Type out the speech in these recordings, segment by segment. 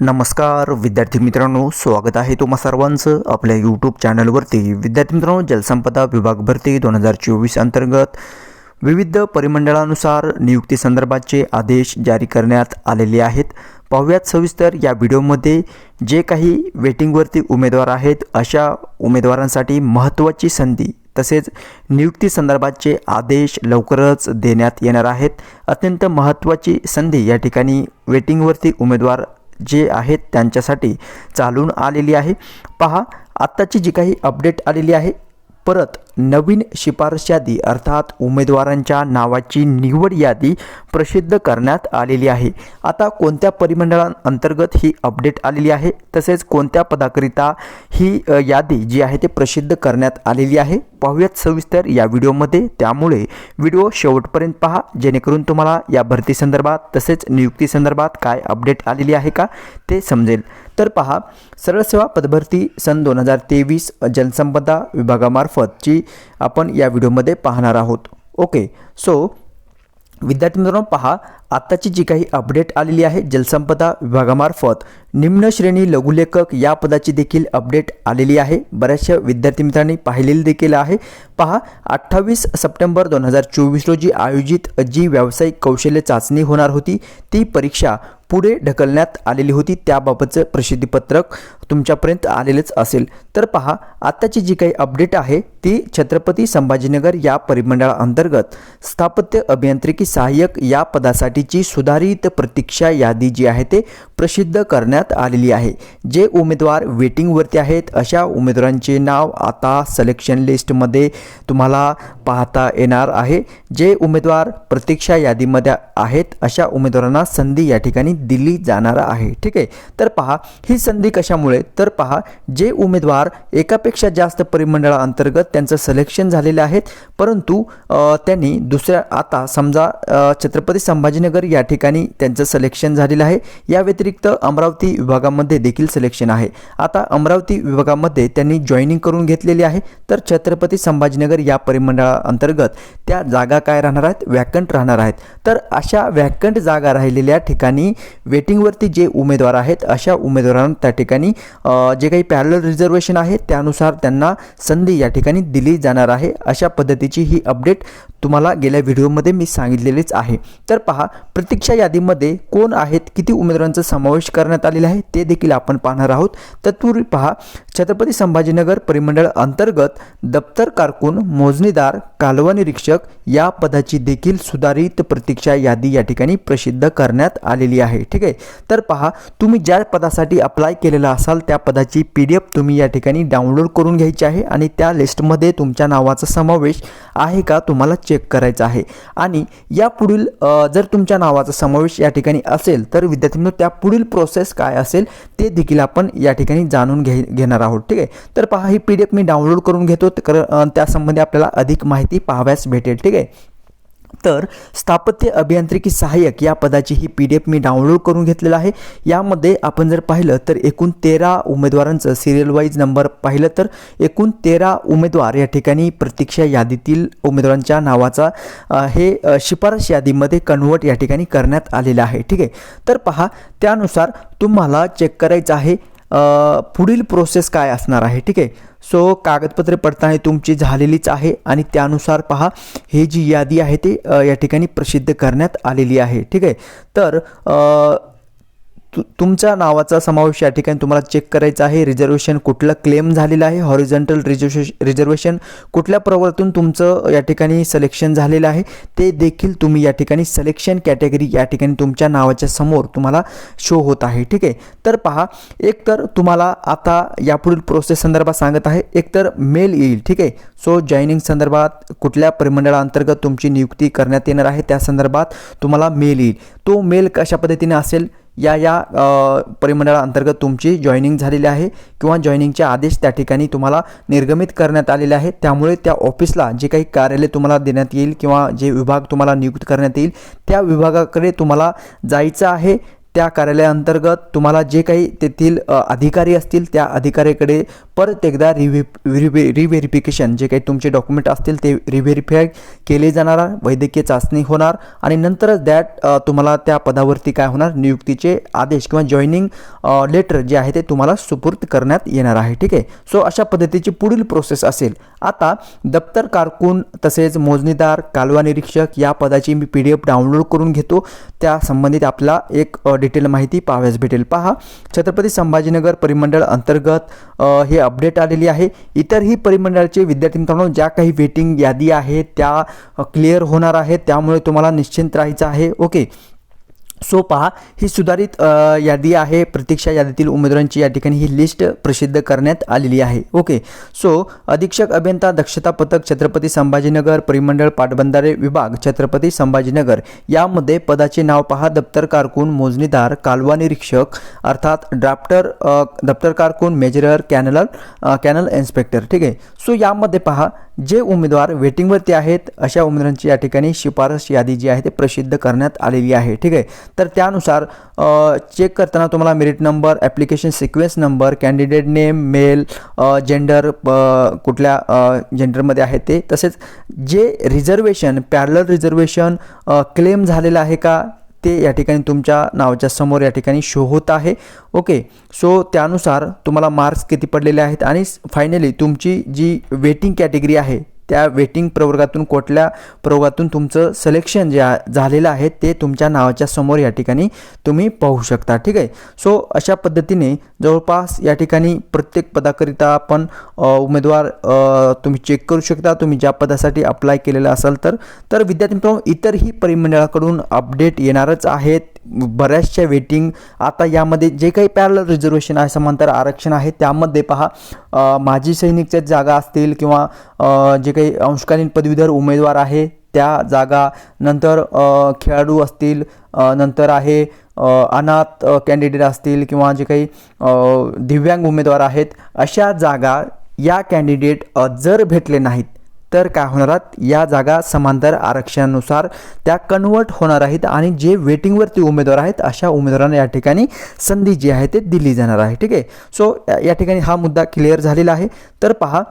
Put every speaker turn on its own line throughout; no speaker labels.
नमस्कार विद्यार्थी मित्रांनो स्वागत आहे तुम्हा सर्वांचं आपल्या यूट्यूब चॅनलवरती विद्यार्थी मित्रांनो जलसंपदा विभाग भरती दोन हजार चोवीस अंतर्गत विविध परिमंडळानुसार नियुक्तीसंदर्भाचे आदेश जारी करण्यात आलेले आहेत. पाहूयात सविस्तर या व्हिडिओमध्ये जे काही वेटिंगवरती उमेदवार आहेत अशा उमेदवारांसाठी महत्त्वाची संधी तसेच नियुक्तीसंदर्भाचे आदेश लवकरच देण्यात येणार आहेत. अत्यंत महत्त्वाची संधी या ठिकाणी वेटिंगवरती उमेदवार जे आहेत त्यांच्यासाठी चालून आलेली आहे. पहा आत्ताची जी काही अपडेट आलेली आहे परत नवीन शिफारस यादी अर्थात उमेदवारांच्या नावाची निवड यादी प्रसिद्ध करण्यात आलेली आहे. आता कोणत्या परिमंडळांतर्गत ही अपडेट आलेली आहे? तसेच कोणत्या पदाकरिता ही यादी जी आहे ते प्रसिद्ध करण्यात आलेली आहे? पाहूयात सविस्तर या व्हिडिओमध्ये. त्यामुळे व्हिडिओ शेवटपर्यंत पहा. जेणेकरून तुम्हाला या भरती संदर्भात तसेच नियुक्ती संदर्भात काय अपडेट आलेली आहे का ते समजेल. तर पहा. सरळ सेवा पदभरती सन दोन हजार तेवीस जनसंपदा विभागामार्फतची आपण या व्हिडिओमध्ये पाहणार आहोत. ओके सो विद्यार्थी मित्रांनो पहा आत्ताची जी काही अपडेट आलेली आहे जलसंपदा विभागामार्फत निम्न श्रेणी लघुलेखक या पदाची देखील अपडेट आलेली आहे. बऱ्याचशा विद्यार्थी मित्रांनी पाहिलेली देखील आहे. पहा अठ्ठावीस सप्टेंबर दोन हजार चोवीस रोजी आयोजित जी व्यावसायिक कौशल्य चाचणी होणार होती ती परीक्षा पुढे ढकलण्यात आलेली होती. त्याबाबतचं प्रसिद्धीपत्रक तुमच्यापर्यंत आलेलंच असेल. तर पहा आत्ताची जी काही अपडेट आहे ती छत्रपती संभाजीनगर या परिमंडळाअंतर्गत स्थापत्य अभियांत्रिकी सहाय्यक या पदासाठी पदासाठीची सुधारित प्रतीक्षा यादी जी आहे ते प्रसिद्ध करण्यात आलेली आहे. जे उमेदवार वेटिंगवरती आहेत अशा उमेदवारांचे नाव आता सिलेक्शन लिस्टमध्ये तुम्हाला पाहता येणार आहे. जे उमेदवार प्रतीक्षा यादीमध्ये आहेत अशा उमेदवारांना संधी या ठिकाणी दिली जाणार आहे. ठीक आहे? तर पहा ही संधी कशामुळे? तर पहा जे उमेदवार एकापेक्षा जास्त परिमंडळाअंतर्गत त्यांचं सिलेक्शन झालेलं आहेत परंतु त्यांनी दुसऱ्या आता समजा छत्रपती संभाजीनगर या ठिकाणी त्यांचं सिलेक्शन झालेलं आहे. या व्यतिरिक्त अमरावती विभागामध्ये देखील सिलेक्शन आहे. आता अमरावती विभागामध्ये त्यांनी जॉईनिंग करून घेतलेली आहे. तर छत्रपती संभाजीनगर या परिमंडळाअंतर्गत त्या जागा काय राहणार आहेत? वॅकंट राहणार आहेत. तर अशा वॅकंट जागा राहिलेल्या ठिकाणी वेटिंगवरती जे उमेदवार आहेत अशा उमेदवारांना त्या ठिकाणी जे काही पॅरल रिझर्वेशन आहे त्यानुसार त्यांना संधी या ठिकाणी दिली जाणार आहे. अशा पद्धतीची ही अपडेट तुम्हाला गेल्या व्हिडिओमध्ये मी सांगितलेलीच आहे. तर पहा प्रतीक्षा यादीमध्ये कोण आहेत किती उमेदवारांचा समावेश करण्यात आलेला आहे ते देखील आपण पाहणार आहोत. तत्पूर्वी पहा छत्रपती संभाजीनगर परिमंडळ अंतर्गत दप्तर कारकून मोजणीदार कालवा निरीक्षक या पदाची देखील सुधारित प्रतीक्षा यादी या ठिकाणी प्रसिद्ध करण्यात आलेली आहे. ठीक आहे? तर पहा तुम्ही ज्या पदासाठी अप्लाय केलेला असाल त्या पदाची पी डी एफ तुम्ही या ठिकाणी डाउनलोड करून घ्यायची आहे आणि त्या लिस्टमध्ये तुमच्या नावाचा समावेश आहे का तुम्हाला चेक करायचा आहे. आणि या पुढील जर तुमच्या नावाचा समावेश या ठिकाणी असेल तर विद्यार्थ्यांनो त्या पुढील प्रोसेस काय असेल ते देखील आपण या ठिकाणी जाणून घे घेणार आहोत. ठीक आहे? तर पहा ही पी डी एफ मी डाउनलोड करून घेतो तर त्यासंबंधी आपल्याला अधिक माहिती पाहाव्यास भेटेल ठीक आहे? तर स्थापत्य अभियांत्रिकी सहाय्यक या पदाची ही पी डी एफ मी डाउनलोड करून घेतलेला आहे. यामध्ये आपण जर पाहिलं तर एकूण तेरा उमेदवारांचं सिरियल वाईज नंबर पाहिलं तर एकूण तेरा उमेदवार या ठिकाणी प्रतीक्षा यादीतील उमेदवारांच्या नावाचा हे शिफारस यादीमध्ये कन्वर्ट या ठिकाणी करण्यात आलेलं आहे ठीक आहे? तर पहा त्यानुसार तुम्हाला चेक करायचं आहे पुढील प्रोसेस काय असणार आहे? ठीक आहे? सो कागदपत्रे पडताळणी तुमची झालेलीच आहे आणि त्यानुसार पहा हे जी यादी आहे ती या ठिकाणी प्रसिद्ध करण्यात आलेली आहे. ठीक आहे? तर तु तुमच्या नावाचा समावेश या ठिकाणी तुम्हाला चेक करायचा आहे. रिझर्वेशन कुठलं क्लेम झालेलं आहे? हॉरिझॉन्टल रिजर्वेश रिझर्वेशन कुठल्या प्रवर्तून तुमचं या ठिकाणी सिलेक्शन झालेलं आहे? ते देखील तुम्ही या ठिकाणी सिलेक्शन कॅटेगरी या ठिकाणी तुमच्या नावाच्या समोर तुम्हाला शो होत आहे. ठीक आहे? तर पहा एक तर तुम्हाला आता यापुढील प्रोसेस संदर्भात सांगत आहे. एक तर मेल येईल. ठीक आहे? सो जॉईनिंग संदर्भात कुठल्या परिमंडळाअंतर्गत तुमची नियुक्ती करण्यात येणार आहे? त्या संदर्भात तुम्हाला मेल येईल. तो मेल कशा पद्धतीने असेल? या या परिमंडळाअंतर्गत तुमची जॉईनिंग झालेली आहे किंवा जॉईनिंगचे आदेश त्या ठिकाणी तुम्हाला निर्गमित करण्यात आलेले आहेत. त्यामुळे त्या ऑफिसला जे काही कार्यालय तुम्हाला देण्यात येईल किंवा जे विभाग तुम्हाला नियुक्त करण्यात येईल त्या विभागाकडे तुम्हाला जायचं आहे. त्या कार्यालयाअंतर्गत तुम्हाला जे काही तेथील अधिकारी असतील त्या अधिकाऱ्याकडे परत एकदा रिव्हि रिव्हेरिफिकेशन जे काही तुमचे डॉक्युमेंट असतील ते रिव्हेरिफाय केले जाणार वैद्यकीय चाचणी होणार आणि नंतरच दॅट तुम्हाला त्या पदावरती काय होणार नियुक्तीचे आदेश किंवा जॉईनिंग लेटर जे आहे ते तुम्हाला सुपूर्द करण्यात येणार आहे ठीक आहे? सो अशा पद्धतीची पुढील प्रोसेस असेल. आता दप्तर कारकून तसेच मोजणीदार कालवा निरीक्षक या पदाची मी पी डी एफ डाउनलोड करून घेतो. त्या संबंधित आपला एक डिटेल माहिती पाहाव्यास भेटेल. पहा छत्रपती संभाजीनगर परिमंडळ अंतर्गत हे अपडेट आलेली आहे. इतरही परिमंडळाचे विद्यार्थी मित्रांनो ज्या काही वेटिंग यादी आहे त्या क्लिअर होणार आहेत. त्यामुळे तुम्हाला निश्चिंत राहायचं आहे. ओके. सो पहा ही सुधारित यादी आहे. प्रतीक्षा यादीतील उमेदवारांची या ठिकाणी ही लिस्ट प्रसिद्ध करण्यात आलेली आहे. ओके सो अधीक्षक अभियंता दक्षता पथक छत्रपती संभाजीनगर परिमंडळ पाटबंधारे विभाग छत्रपती संभाजीनगर. यामध्ये पदाचे नाव पहा. दप्तर कारकून मोजणीदार कालवा निरीक्षक अर्थात ड्राफ्टर दप्तर कारकून मेजरर कॅनल कॅनल इन्स्पेक्टर ठीक आहे. सो यामध्ये पहा. जे उमेदवार वेटिंगवरती आहेत अशा उमेदवारांची या ठिकाणी शिफारस यादी जी आहे ते प्रसिद्ध करण्यात आलेली आहे. ठीक आहे? तर त्यानुसार चेक करताना तुम्हाला merit number application sequence number candidate name male gender कुठल्या जेंडरमध्ये आहे ते. तसेच जे रिझर्वेशन पॅरलर रिझर्वेशन क्लेम झालेलं आहे का ते या ठिकाणी तुमच्या नावाच्या समोर या ठिकाणी शो होत आहे. ओके सो त्यानुसार तुम्हाला मार्क्स किती पडलेले आहेत आणि फायनली तुमची जी वेटिंग कॅटेगरी आहे त्या वेटिंग प्रवर्गातून कुठल्या प्रवर्गातून तुमचं सिलेक्शन जे झालेलं आहे ते तुमच्या नावाच्या समोर या ठिकाणी तुम्ही पाहू शकता ठीक आहे? सो अशा पद्धतीने जवळपास या ठिकाणी प्रत्येक पदाकरिता आपण उमेदवार तुम्ही चेक करू शकता. तुम्ही ज्या पदासाठी अप्लाय केलेलं असाल तर तर विद्यार्थी मित्रांनो इतरही परिमंडळाकडून अपडेट येणारच आहेत. बऱ्याचशा वेटिंग आता यामध्ये जे काही पॅरल रिझर्वेशन आहे समांतर आरक्षण आहे त्यामध्ये पहा माजी सैनिकच्या जागा असतील किंवा जे काही अंशकालीन पदवीधर उमेदवार आहे त्या जागा नंतर खेळाडू असतील नंतर आहे अनाथ कॅन्डिडेट असतील किंवा जे काही दिव्यांग उमेदवार आहेत अशा जागा या कॅन्डिडेट जर भेटले नाहीत तर काय होणार आहेत? या जागा समांतर आरक्षणानुसार त्या कन्वर्ट होणार आहेत आणि जे वेटिंगवरती उमेदवार आहेत अशा उमेदवारांना या ठिकाणी संधी जी आहे ते दिली जाणार आहे. ठीक आहे? सो या ठिकाणी हा मुद्दा क्लिअर झालेला आहे. तर पहा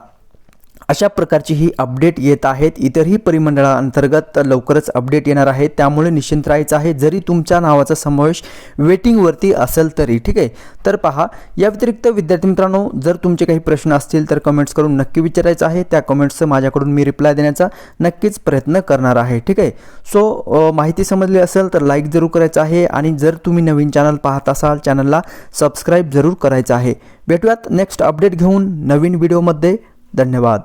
अशा प्रकारची ही अपडेट येत आहेत. इतरही परिमंडळाअंतर्गत लवकरच अपडेट येणार आहे. त्यामुळे निश्चिंत राहायचं आहे. जरी तुमच्या नावाचा समावेश वेटिंगवरती असेल तरी ठीक आहे? तर पहा या व्यतिरिक्त विद्यार्थी मित्रांनो जर तुमचे काही प्रश्न असतील तर कमेंट्स करून नक्की विचारायचं आहे. त्या कमेंट्सचं माझ्याकडून मी रिप्लाय देण्याचा नक्कीच प्रयत्न करणार आहे ठीक आहे? सो माहिती समजली असेल तर लाईक जरूर करायचं आहे आणि जर तुम्ही नवीन चॅनल पाहत असाल चॅनलला सबस्क्राईब जरूर करायचं आहे. भेटूयात नेक्स्ट अपडेट घेऊन नवीन व्हिडिओमध्ये धन्यवाद.